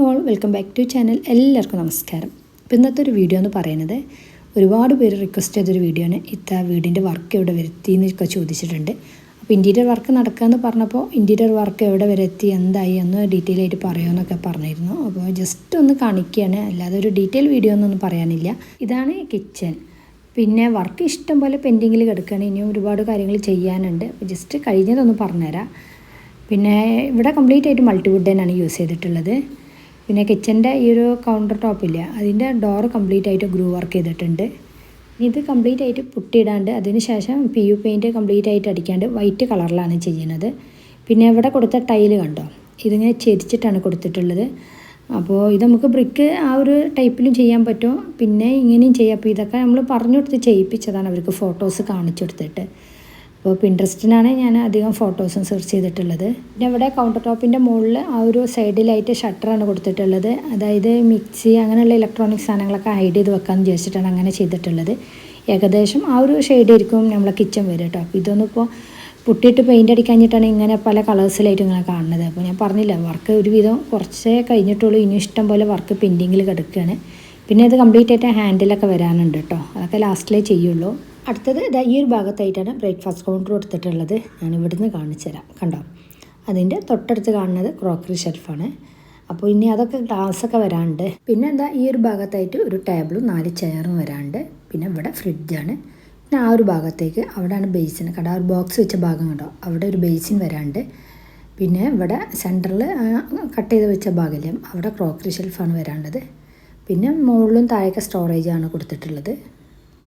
Hi all welcome back to channel എല്ലാവർക്കും നമസ്കാരം. ഇപ്പം ഇന്നത്തെ ഒരു വീഡിയോ എന്ന് പറയുന്നത് ഒരുപാട് പേര് റിക്വസ്റ്റ് ചെയ്തൊരു വീഡിയോ ആണ് ഇത്ത വീടിന്റെ വർക്ക് എവിടെ വരുത്തി എന്നൊക്കെ ചോദിച്ചിട്ടുണ്ട്. അപ്പോൾ ഇന്റീരിയർ വർക്ക് നടക്കുകയെന്ന് പറഞ്ഞപ്പോൾ ഇന്റീരിയർ വർക്ക് എവിടെ വരെ എത്തി എന്തായി എന്ന് ഡീറ്റെയിൽ ആയിട്ട് പറയുമെന്നൊക്കെ പറഞ്ഞിരുന്നു. അപ്പോൾ ജസ്റ്റ് ഒന്ന് കാണിക്കുകയാണ് അല്ലാതെ ഒരു ഡീറ്റെയിൽ വീഡിയോ ഒന്നും പറയാനില്ല. ഇതാണ് കിച്ചൺ പിന്നെ വർക്ക് ഇഷ്ടം പോലെ പെൻഡിങ്ങിൽ കിടക്കുകയാണ് ഇനിയും ഒരുപാട് കാര്യങ്ങൾ ചെയ്യാനുണ്ട്. അപ്പോൾ ജസ്റ്റ് കഴിഞ്ഞതൊന്ന് പറഞ്ഞുതരാം. പിന്നെ ഇവിടെ കംപ്ലീറ്റ് ആയിട്ട് മൾട്ടിവുഡ് തന്നെയാണ് യൂസ് ചെയ്തിട്ടുള്ളത്. പിന്നെ കിച്ചന്റെ ഈ ഒരു കൗണ്ടർ ടോപ്പില്ല അതിന്റെ ഡോർ കംപ്ലീറ്റ് ആയിട്ട് ഗ്രൂ വർക്ക് ചെയ്തിട്ടുണ്ട്. ഇത് കംപ്ലീറ്റ് ആയിട്ട് പുട്ടിയിടാണ്ട് അതിന് ശേഷം പി യു പെയിന്റ് കംപ്ലീറ്റ് ആയിട്ട് അടിക്കാണ്ട് വൈറ്റ് കളറിലാണ് ചെയ്യുന്നത്. പിന്നെ ഇവിടെ കൊടുത്ത ടൈൽ കണ്ടോ ഇതിങ്ങനെ ചെരിച്ചിട്ടാണ് കൊടുത്തിട്ടുള്ളത്. അപ്പോൾ ഇത് നമുക്ക് ബ്രിക്ക് ആ ഒരു ടൈപ്പിലും ചെയ്യാൻ പറ്റും. പിന്നെ ഇങ്ങനെയും ചെയ്യാം. അപ്പോൾ ഇതൊക്കെ നമ്മൾ പറഞ്ഞു കൊടുത്ത് ചെയ്യിപ്പിച്ചതാണ് അവർക്ക് ഫോട്ടോസ് കാണിച്ചു കൊടുത്തിട്ട്. അപ്പോൾ പിൻട്രസ്റ്റിനാണ് ഞാൻ അധികം ഫോട്ടോസും സെർച്ച് ചെയ്തിട്ടുള്ളത്. പിന്നെ ഇവിടെ കൗണ്ടർ ടോപ്പിന്റെ മുകളിൽ ആ ഒരു സൈഡിലായിട്ട് ഷട്ടറാണ് കൊടുത്തിട്ടുള്ളത്. അതായത് മിക്സി അങ്ങനെയുള്ള ഇലക്ട്രോണിക് സാധനങ്ങളൊക്കെ ഹൈഡ് ചെയ്ത് വെക്കാമെന്ന് വിചാരിച്ചിട്ടാണ് അങ്ങനെ ചെയ്തിട്ടുള്ളത്. ഏകദേശം ആ ഒരു ഷെയ്ഡ് ആയിരിക്കും നമ്മളെ കിച്ചൺ വരും കേട്ടോ. അപ്പോൾ ഇതൊന്നും ഇപ്പോൾ പുട്ടിയിട്ട് പെയിന്റ് അടിക്കാഞ്ഞിട്ടാണ് ഇങ്ങനെ പല കളേഴ്സിലായിട്ട് ഇങ്ങനെ കാണുന്നത്. അപ്പോൾ ഞാൻ പറഞ്ഞില്ല വർക്ക് ഒരുവിധം കുറച്ചേ കഴിഞ്ഞിട്ടുള്ളൂ. ഇനി ഇഷ്ടം പോലെ വർക്ക് പെൻഡിങ്ങിൽ കിടക്കുകയാണ് പിന്നെ ഇത് കംപ്ലീറ്റ് ആയിട്ട് ഹാൻഡിലൊക്കെ വരാനുണ്ട് കേട്ടോ. അതൊക്കെ ലാസ്റ്റിലേ ചെയ്യുള്ളൂ. അടുത്തത് ഇതാ ഈ ഒരു ഭാഗത്തായിട്ടാണ് ബ്രേക്ക്ഫാസ്റ്റ് കൗണ്ടർ കൊടുത്തിട്ടുള്ളത്. ഞാൻ ഇവിടുന്ന് കാണിച്ചു തരാം. കണ്ടോ? അതിന്റെ തൊട്ടടുത്ത് കാണുന്നത് ക്രോക്കറി ഷെൽഫാണ്. അപ്പോൾ ഇനി അതൊക്കെ ഗ്ലാസ്സൊക്കെ വരാണ്ട്. പിന്നെ എന്താ ഈ ഒരു ഭാഗത്തായിട്ട് ഒരു ടേബിളും നാല് ചെയറും വരാണ്ട്. പിന്നെ ഇവിടെ ഫ്രിഡ്ജാണ് പിന്നെ ആ ഒരു ഭാഗത്തേക്ക് അവിടെയാണ് ബേസിൻ കട ഒരു ബോക്സ് വെച്ച ഭാഗം കണ്ടോ? അവിടെ ഒരു ബേസിൻ വരാണ്ട്. പിന്നെ ഇവിടെ സെന്ററിൽ കട്ട് ചെയ്ത് വെച്ച ഭാഗല്ലേ അവിടെ ക്രോക്കറി ഷെൽഫാണ് വരാണ്ടത്. പിന്നെ മുകളിലും താഴേക്ക് സ്റ്റോറേജാണ് കൊടുത്തിട്ടുള്ളത്.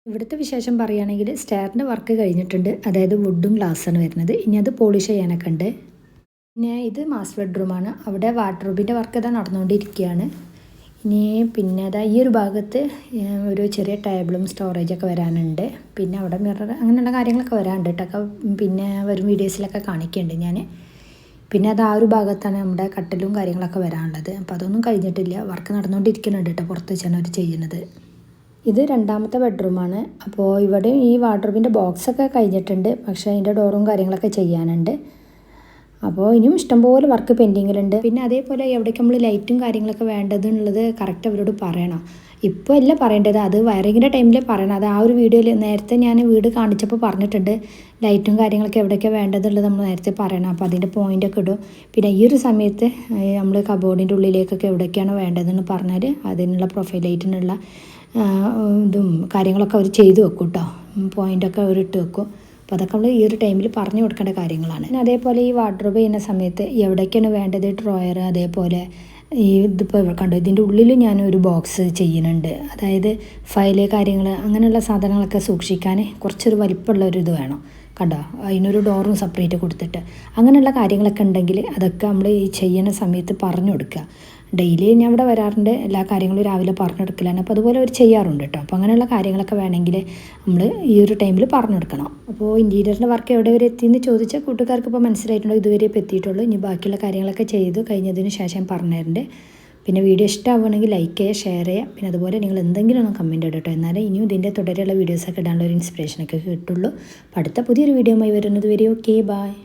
ഇവിടുത്തെ വിശേഷം പറയുകയാണെങ്കിൽ സ്റ്റെയറിന്റെ വർക്ക് കഴിഞ്ഞിട്ടുണ്ട്. അതായത് വുഡും ഗ്ലാസ്സാണ് വരുന്നത്. ഇനി അത് പോളിഷ് ചെയ്യാനൊക്കെ ഉണ്ട്. പിന്നെ ഇത് മാസ്റ്റർ ബെഡ്റൂമാണ് അവിടെ വാർഡ്രോബിന്റെ വർക്ക് ഇതാ നടന്നുകൊണ്ടിരിക്കുകയാണ്. ഇനി പിന്നെ അതാ ഈ ഒരു ഭാഗത്ത് ഒരു ചെറിയ ടേബിളും സ്റ്റോറേജൊക്കെ വരാനുണ്ട്. പിന്നെ അവിടെ മിറർ അങ്ങനെയുള്ള കാര്യങ്ങളൊക്കെ വരാനുണ്ട് കേട്ടോ. പിന്നെ വരും വീഡിയോസിലൊക്കെ കാണിക്കുന്നുണ്ട് ഞാൻ പിന്നെ അത് ആ ഒരു ഭാഗത്താണ് നമ്മുടെ കട്ടലും കാര്യങ്ങളൊക്കെ വരാനുള്ളത്. അപ്പോൾ അതൊന്നും കഴിഞ്ഞിട്ടില്ല. വർക്ക് നടന്നുകൊണ്ടിരിക്കുന്നുണ്ട് കേട്ടോ. പുറത്ത് വെച്ചാണ് അവർ ചെയ്യുന്നത്. ഇത് രണ്ടാമത്തെ ബെഡ്റൂമാണ്. അപ്പോൾ ഇവിടെ ഈ വാർഡ്രോബിന്റെ ബോക്സൊക്കെ കഴിഞ്ഞിട്ടുണ്ട്. പക്ഷേ അതിന്റെ ഡോറും കാര്യങ്ങളൊക്കെ ചെയ്യാനുണ്ട്. അപ്പോൾ ഇനിയും ഇഷ്ടംപോലെ വർക്ക് പെൻഡിങ്ങിലുണ്ട്. പിന്നെ അതേപോലെ എവിടേക്ക് നമ്മൾ ലൈറ്റും കാര്യങ്ങളൊക്കെ വേണ്ടതെന്നുള്ളത് കറക്റ്റ് അവരോട് പറയണം. ഇപ്പോൾ അല്ല പറയേണ്ടത്. അത് വയറിങ്ങിന്റെ ടൈമിൽ പറയണം. അത് ആ ഒരു വീഡിയോയിൽ നേരത്തെ ഞാൻ വീട് കാണിച്ചപ്പോൾ പറഞ്ഞിട്ടുണ്ട്. ലൈറ്റും കാര്യങ്ങളൊക്കെ എവിടെയൊക്കെ വേണ്ടതുള്ളത് നമ്മൾ നേരത്തെ പറയണം. അപ്പോൾ അതിന്റെ പോയിന്റൊക്കെ ഇടും. പിന്നെ ഈ ഒരു സമയത്ത് നമ്മൾ കബോർഡിന്റെ ഉള്ളിലേക്കൊക്കെ എവിടെയൊക്കെയാണ് വേണ്ടതെന്ന് പറഞ്ഞാൽ അതിനുള്ള പ്രൊഫൈൽ ലൈറ്റിനുള്ള ഇതും കാര്യങ്ങളൊക്കെ അവർ ചെയ്തു വെക്കും കേട്ടോ പോയിന്റൊക്കെ അവർ ഇട്ട് വെക്കും. അപ്പോൾ അതൊക്കെ നമ്മൾ ഈ ഒരു ടൈമിൽ പറഞ്ഞു കൊടുക്കേണ്ട കാര്യങ്ങളാണ്. അതേപോലെ ഈ വാർഡ്രോബ് ചെയ്യുന്ന സമയത്ത് എവിടേക്കാണ് വേണ്ടത്? ഡ്രോയർ അതേപോലെ ഈ ഇതിപ്പോൾ കണ്ടോ? ഇതിന്റെ ഉള്ളിൽ ഞാനൊരു ബോക്സ് ചെയ്യുന്നുണ്ട്. അതായത് ഫയൽ കാര്യങ്ങൾ അങ്ങനെയുള്ള സാധനങ്ങളൊക്കെ സൂക്ഷിക്കാൻ കുറച്ചൊരു വലിപ്പമുള്ള ഒരു ഇത് വേണം. കണ്ടോ? അതിനൊരു ഡോറും സെപ്പറേറ്റ് കൊടുത്തിട്ട്. അങ്ങനെയുള്ള കാര്യങ്ങളൊക്കെ ഉണ്ടെങ്കിൽ അതൊക്കെ നമ്മൾ ഈ ചെയ്യുന്ന സമയത്ത് പറഞ്ഞു കൊടുക്കുക. ഡെയിലി ഞാൻ ഇവിടെ വരാറുണ്ട്. എല്ലാ കാര്യങ്ങളും രാവിലെ പറഞ്ഞെടുക്കലാണ്. അപ്പോൾ അതുപോലെ അവർ ചെയ്യാറുണ്ട് കേട്ടോ. അപ്പോൾ അങ്ങനെയുള്ള കാര്യങ്ങളൊക്കെ വേണമെങ്കിൽ നമ്മൾ ഈ ഒരു ടൈമിൽ പറഞ്ഞെടുക്കണം. അപ്പോൾ ഇന്റീരിയറിന്റെ വർക്ക് എവിടെ വരെ എത്തിയെന്ന് ചോദിച്ചാൽ കൂട്ടുകാർക്ക് ഇപ്പോൾ മനസ്സിലായിട്ടുണ്ടോ? ഇതുവരെ ഇപ്പോൾ എത്തിയിട്ടുള്ളൂ. ഇനി ബാക്കിയുള്ള കാര്യങ്ങളൊക്കെ ചെയ്തു കഴിഞ്ഞതിന് ശേഷം പറഞ്ഞുതരുന്നുണ്ട് പിന്നെ വീഡിയോ ഇഷ്ടമാവുകയാണെങ്കിൽ ലൈക്ക് ചെയ്യുക ഷെയർ ചെയ്യുക. പിന്നെ അതുപോലെ നിങ്ങൾ എന്തെങ്കിലും ഒന്ന് കമന്റ് ഇടട്ടോ എന്നാലേ ഇനിയും ഇതിന്റെ തുടരെയുള്ള വീഡിയോസൊക്കെ ഇടാനുള്ള ഒരു ഇൻസ്പിറേഷനൊക്കെ കിട്ടുള്ളൂ. അപ്പോൾ അടുത്ത പുതിയൊരു വീഡിയോ ആയി വരുന്നത് വരെ ഓക്കെ ബായ്